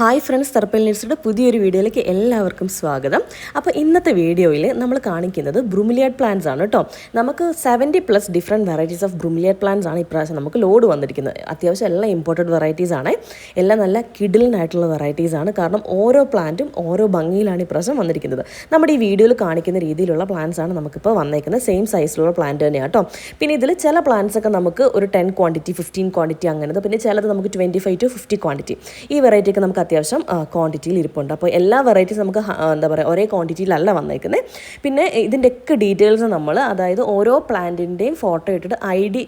Hi friends തെർപ്പൽ ന്യൂസിയുടെ പുതിയൊരു വീഡിയോയിലേക്ക് എല്ലാവർക്കും സ്വാഗതം. അപ്പോൾ ഇന്നത്തെ വീഡിയോയിൽ നമ്മൾ കാണിക്കുന്നത് ബ്രൂമിലിയാഡ് പ്ലാന്റ്സ് ആണ് കേട്ടോ. നമുക്ക് seventy plus different varieties of bromeliad plants ആണ് ഇപ്രാവശ്യം നമുക്ക് ലോഡ് വന്നിരിക്കുന്നത്. അത്യാവശ്യം എല്ലാം ഇമ്പോർട്ടഡ് വെറൈറ്റീസ് ആണ്. എല്ലാം നല്ല കിഡിലിനായിട്ടുള്ള വെറൈറ്റീസ് ആണ്. കാരണം ഓരോ പ്ലാന്റും ഓരോ ഭംഗിയിലാണ് ഇപ്രാവശ്യം വന്നിരിക്കുന്നത്. നമ്മുടെ ഈ വീഡിയോയിൽ കാണിക്കുന്ന രീതിയിലുള്ള പ്ലാന്റ്സ് ആണ് നമുക്കിപ്പോൾ വന്നേക്കുന്നത്. സെയിം സൈസിലുള്ള പ്ലാന്റ് തന്നെയാണ് കേട്ടോ. പിന്നെ ഇതിൽ ചില പ്ലാന്റ്സ് ഒക്കെ നമുക്ക് ഒരു ടെൻ ക്വാണ്ടിറ്റി ഫിഫ്റ്റീൻ ക്വാണ്ടിറ്റി അങ്ങനത്തെ പിന്നെ ചിലത് നമുക്ക് twenty five to fifty quantity ഈ വെറൈറ്റി ഒക്കെ നമുക്ക് അത്യാവശ്യം ക്വാണ്ടിറ്റിയിൽ ഇരിപ്പുണ്ട്. അപ്പോൾ എല്ലാ വെറൈറ്റീസ് നമുക്ക് എന്താ പറയുക ഒരേ ക്വാണ്ടിറ്റിയിലല്ല വന്നേക്കുന്നത് പിന്നെ ഇതിന്റെയൊക്കെ ഡീറ്റെയിൽസ് നമ്മൾ അതായത് ഓരോ പ്ലാന്റിന്റെയും ഫോട്ടോ ഇട്ടിട്ട് ഐ ഡി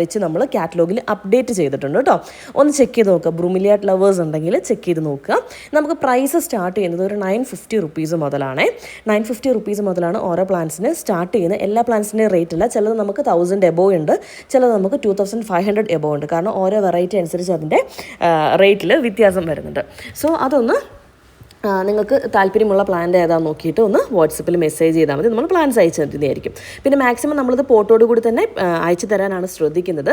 വെച്ച് നമ്മൾ കാറ്റലോഗിൽ അപ്ഡേറ്റ് ചെയ്തിട്ടുണ്ട് കേട്ടോ. ഒന്ന് ചെക്ക് ചെയ്ത് നോക്കുക. ബ്രൂമിലിയാട്ട് ലവേഴ്സ് ഉണ്ടെങ്കിൽ ചെക്ക് ചെയ്ത് നോക്കുക. നമുക്ക് പ്രൈസ് സ്റ്റാർട്ട് ചെയ്യുന്നത് ഒരു നയൻ ഫിഫ്റ്റി റുപ്പീസ് മുതലാണ്. നയൻ ഫിഫ്റ്റി റുപ്പീസ് മുതലാണ് ഓരോ പ്ലാന്റ്സിന് സ്റ്റാർട്ട് ചെയ്യുന്നത്. എല്ലാ പ്ലാന്റ്സിന്റെ റേറ്റ് അല്ല ചിലത് നമുക്ക് തൗസൻഡ് എബോ ഉണ്ട്. ചിലത് നമുക്ക് two thousand five hundred above ഉണ്ട്. കാരണം ഓരോ വെറൈറ്റി അനുസരിച്ച് അതിന്റെ റേറ്റിൽ വ്യത്യാസം വരുന്നുണ്ട്. സോ അതൊന്ന് ആ, നിങ്ങൾക്ക് താല്പര്യമുള്ള പ്ലാന്റ് ഏതാണെന്ന് നോക്കിയിട്ട് ഒന്ന് വാട്സപ്പിൽ മെസ്സേജ് ചെയ്താൽ മതി. നമ്മൾ പ്ലാൻസ് അയച്ചു തരുന്നതായിരിക്കും. പിന്നെ മാക്സിമം നമ്മളിത് പോട്ടോട് കൂടി തന്നെ അയച്ചു തരാനാണ് ശ്രദ്ധിക്കുന്നത്.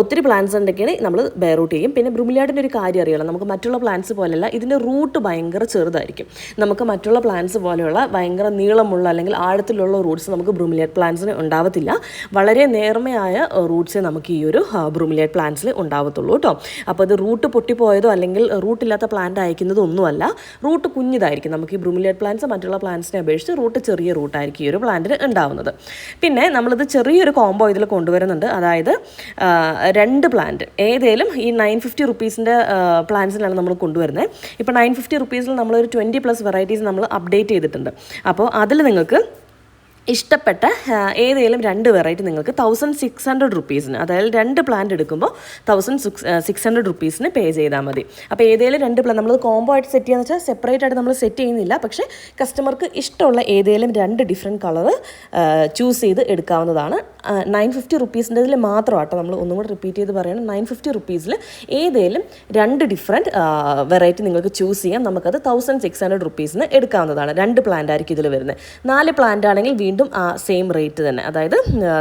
ഒത്തിരി പ്ലാൻസ് ഉണ്ടെങ്കിൽ നമ്മൾ ബെയറൂട്ട് ചെയ്യും. പിന്നെ ബ്രൂമിലാഡിന്റെ ഒരു കാര്യം അറിയാലോ നമുക്ക് മറ്റുള്ള പ്ലാൻസ് പോലെയല്ല ഇതിന്റെ റൂട്ട് ഭയങ്കര ചെറുതായിരിക്കും. നമുക്ക് മറ്റുള്ള പ്ലാൻസ് പോലെയുള്ള ഭയങ്കര നീളമുള്ള അല്ലെങ്കിൽ ആഴത്തിലുള്ള റൂട്ട്സ് നമുക്ക് ബ്രൂമിലിയറ്റ് പ്ലാന്റ്സിന് ഉണ്ടാവത്തില്ല. വളരെ നേർമയായ റൂട്ട്സേ നമുക്ക് ഈ ഒരു ബ്രൂമിലിയറ്റ് പ്ലാന്റ്സിൽ ഉണ്ടാവത്തുള്ളൂ കേട്ടോ. അപ്പോൾ ഇത് റൂട്ട് പൊട്ടിപ്പോയതോ അല്ലെങ്കിൽ റൂട്ടില്ലാത്ത പ്ലാന്റ് അയക്കുന്നതോ ഒന്നുമല്ല. റൂട്ട് കുഞ്ഞിതായിരിക്കും. നമുക്ക് ഈ ബ്രൂമിലിയറ്റ് പ്ലാന്റ്സ് മറ്റുള്ള പ്ലാന്റ്സിനെ അപേക്ഷിച്ച് റൂട്ട് ചെറിയ റൂട്ടായിരിക്കും ഈ ഒരു പ്ലാന്റിന് ഉണ്ടാവുന്നത്. പിന്നെ നമ്മളിത് ചെറിയൊരു കോംബോ ഇതിൽ കൊണ്ടുവരുന്നുണ്ട്. അതായത് രണ്ട് പ്ലാന്റ് ഏതേലും ഈ നയൻ ഫിഫ്റ്റി റുപ്പീസിന്റെ പ്ലാന്റ്സിലാണ് നമ്മൾ കൊണ്ടുവരുന്നത് ഇപ്പോൾ നയൻ ഫിഫ്റ്റി റുപ്പീസിൽ നമ്മളൊരു ട്വന്റി പ്ലസ് വെറൈറ്റീസ് നമ്മൾ അപ്ഡേറ്റ് ചെയ്തിട്ടുണ്ട്. അപ്പോൾ അതിൽ നിങ്ങൾക്ക് ഇഷ്ടപ്പെട്ട ഏതെങ്കിലും രണ്ട് വെറൈറ്റി നിങ്ങൾക്ക് തൗസൻഡ് സിക്സ് ഹൺഡ്രഡ് റുപ്പീസിന് അതായത് രണ്ട് പ്ലാന്റ് എടുക്കുമ്പോൾ തൗസൻഡ് സിക്സ് സിക്സ് ഹൺഡ്രഡ് റുപ്പീസിന് പേ ചെയ്താൽ മതി. അപ്പോൾ ഏതെങ്കിലും രണ്ട് പ്ലാൻ നമ്മൾ കോംബോ ആയിട്ട് സെറ്റ് ചെയ്യാന്ന് വെച്ചാൽ സെപ്പറേറ്റ് ആയിട്ട് നമ്മൾ സെറ്റ് ചെയ്യുന്നില്ല. പക്ഷേ കസ്റ്റമർക്ക് ഇഷ്ടമുള്ള ഏതെങ്കിലും രണ്ട് ഡിഫറെന്റ് കളർ ചൂസ് ചെയ്ത് എടുക്കാവുന്നതാണ്. നയൻ ഫിഫ്റ്റി റുപ്പീസിന്റെ ഇതിൽ മാത്രമാട്ടോ നമ്മൾ ഒന്നും കൂടെ റിപ്പീറ്റ് ചെയ്ത് പറയണം നയൻ ഫിഫ്റ്റി റുപ്പീസിൽ ഏതെങ്കിലും രണ്ട് ഡിഫറെന്റ് വെറൈറ്റി നിങ്ങൾക്ക് ചൂസ് ചെയ്യാം. നമുക്കത് തൗസൻഡ് സിക്സ് ഹൺഡ്രഡ് റുപ്പീസിന് എടുക്കാവുന്നതാണ്. രണ്ട് പ്ലാന്റ് ആയിരിക്കും ഇതിൽ വരുന്നത്. നാല് പ്ലാന്റ് ആണെങ്കിൽ വീണ്ടും ആ സെയിം റേറ്റ് തന്നെ. അതായത്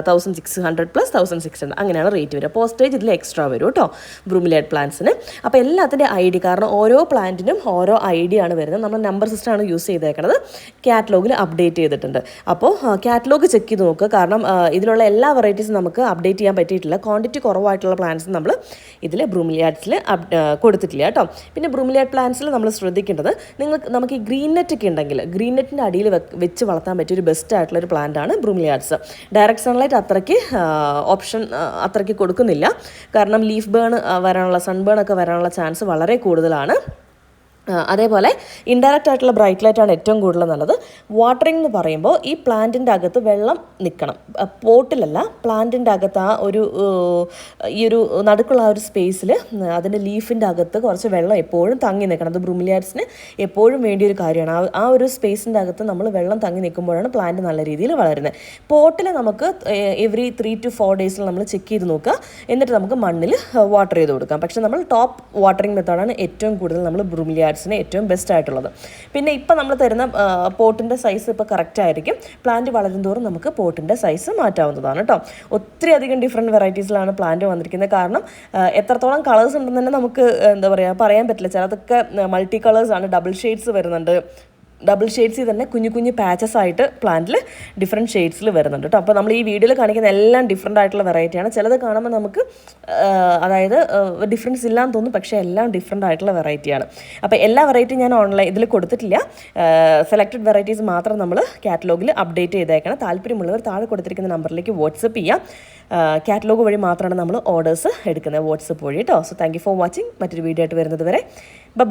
thousand six hundred plus thousand six hundred അങ്ങനെയാണ് റേറ്റ് വരിക. പോസ്റ്റേജ് ഇതിൽ എക്സ്ട്രാ വരും കേട്ടോ ബ്രൂമിലേറ്റ് പ്ലാന്റ്സിന് അപ്പോൾ എല്ലാത്തിന്റെ ഐ ഡി കാരണം ഓരോ പ്ലാന്റിനും ഓരോ ഐ ഡി ആണ് വരുന്നത്. നമ്മൾ നമ്പർ സിസ്റ്റമാണ് യൂസ് ചെയ്തേക്കുന്നത് കാറ്റലോഗിൽ അപ്ഡേറ്റ് ചെയ്തിട്ടുണ്ട്. അപ്പോൾ കാറ്റലോഗ് ചെക്ക് ചെയ്ത് നോക്കുക കാരണം ഇതിലുള്ള എല്ലാ വെറൈറ്റീസും നമുക്ക് അപ്ഡേറ്റ് ചെയ്യാൻ പറ്റിയിട്ടില്ല. ക്വാണ്ടിറ്റി കുറവായിട്ടുള്ള പ്ലാന്റ്സ് നമ്മൾ ഇതിൽ ബ്രൂമിലിയാറ്റ്സിൽ കൊടുത്തിട്ടില്ല കേട്ടോ. പിന്നെ ബ്രൂമിലിയാറ്റ് പ്ലാന്റ്സിൽ നമ്മൾ ശ്രദ്ധിക്കേണ്ടത് നിങ്ങൾക്ക് നമുക്ക് ഈ ഗ്രീൻ നെറ്റ് ഒക്കെ ഉണ്ടെങ്കിൽ ഗ്രീൻ നെറ്റിന്റെ അടിയിൽ വെച്ച് വളർത്താൻ പറ്റിയ ഒരു ബെസ്റ്റ് ആയിട്ടുള്ള ഒരു പ്ലാന്റ് ആണ് ബ്രൂമിലിയാറ്റ്സ് ഡയറക്റ്റ് സൺലൈറ്റ് അത്രയ്ക്ക് ഓപ്ഷൻ അത്രയ്ക്ക് കൊടുക്കുന്നില്ല. കാരണം ലീഫ് ബേൺ വരാനുള്ള സൺബേൺ ഒക്കെ വരാനുള്ള ചാൻസ് വളരെ കൂടുതലാണ്. അതേപോലെ ഇൻഡയറക്റ്റ് ആയിട്ടുള്ള ബ്രൈറ്റ് ലൈറ്റാണ് ഏറ്റവും കൂടുതൽ നല്ലത്. വാട്ടറിംഗ് എന്ന് പറയുമ്പോൾ ഈ പ്ലാന്റിന്റെ അകത്ത് വെള്ളം നിൽക്കണം പോട്ടിലല്ല പ്ലാന്റിന്റെ അകത്ത് ആ ഒരു ഈ ഒരു നടുക്കുള്ള ആ ഒരു സ്പേസിൽ അതിന്റെ ലീഫിന്റെ അകത്ത് കുറച്ച് വെള്ളം എപ്പോഴും തങ്ങി നിൽക്കണം അത് ബ്രൂമിലിയാർസിന് എപ്പോഴും വേണ്ടിയൊരു കാര്യമാണ്. ആ ഒരു സ്പേസിന്റെ അകത്ത് നമ്മൾ വെള്ളം തങ്ങി നിൽക്കുമ്പോഴാണ് പ്ലാന്റ് നല്ല രീതിയിൽ വളരുന്നത്. പോട്ടിൽ നമുക്ക് എവറി ത്രീ ടു ഫോർ ഡേയ്സിൽ നമ്മൾ ചെക്ക് ചെയ്ത് നോക്കുക. എന്നിട്ട് നമുക്ക് മണ്ണിൽ വാട്ടർ ചെയ്ത് കൊടുക്കാം. പക്ഷേ നമ്മൾ ടോപ്പ് വാട്ടറിംഗ് മെത്തേഡാണ് ഏറ്റവും കൂടുതൽ നമ്മൾ ബ്രൂമിലിയാറ്റ്സിന് ഏറ്റവും ബെസ്റ്റ് ആയിട്ടുള്ളത്. പിന്നെ ഇപ്പം നമ്മൾ തരുന്ന പോട്ടിന്റെ സൈസ് ഇപ്പോൾ കറക്റ്റ് ആയിരിക്കും. പ്ലാന്റ് വളരും തോറും നമുക്ക് പോട്ടിന്റെ സൈസ് മാറ്റാവുന്നതാണ് കേട്ടോ ഒത്തിരി അധികം ഡിഫറെന്റ് വെറൈറ്റീസിലാണ് പ്ലാന്റ് വന്നിരിക്കുന്നത്. കാരണം എത്രത്തോളം കളേഴ്സ് ഉണ്ടെന്ന് തന്നെ നമുക്ക് എന്താ പറയുക പറയാൻ പറ്റില്ല. ചിലതൊക്കെ മൾട്ടി കളേഴ്സ് ആണ്. ഡബിൾ ഷെയ്ഡ്സ് വരുന്നുണ്ട്. ഡബിൾ ഷെയ്ഡ്സിൽ തന്നെ കുഞ്ഞു കുഞ്ഞു പാച്ചസ് ആയിട്ട് പ്ലാന്റിൽ ഡിഫറെന്റ് ഷെയ്ഡ്സിൽ വരുന്നുണ്ട് കേട്ടോ അപ്പോൾ നമ്മൾ ഈ വീഡിയോയിൽ കാണിക്കുന്ന എല്ലാം ഡിഫറെന്റ് ആയിട്ടുള്ള വെറൈറ്റിയാണ് ചിലത് കാണുമ്പോൾ നമുക്ക് അതായത് ഡിഫറൻസ് ഇല്ലാന്ന് തോന്നും പക്ഷേ എല്ലാം ഡിഫറെന്റ് ആയിട്ടുള്ള വെറൈറ്റിയാണ് അപ്പോൾ എല്ലാ വെറൈറ്റിയും ഞാൻ ഓൺലൈൻ ഇതിൽ കൊടുത്തിട്ടില്ല. സെലക്റ്റഡ് വെറൈറ്റീസ് മാത്രം നമ്മൾ കാറ്റലോഗിൽ അപ്ഡേറ്റ് ചെയ്തേക്കണം. താല്പര്യമുള്ളവർ താഴെ കൊടുത്തിരിക്കുന്ന നമ്പറിലേക്ക് വാട്സപ്പ് ചെയ്യാം. കാറ്റലോഗ് വഴി മാത്രമാണ് നമ്മൾ ഓർഡേഴ്സ് എടുക്കുന്നത് വാട്സപ്പ് വഴി കേട്ടോ സോ താങ്ക് ഫോർ വാച്ചിങ് മറ്റൊരു വീഡിയോ ആയിട്ട് വരുന്നത് വരെ.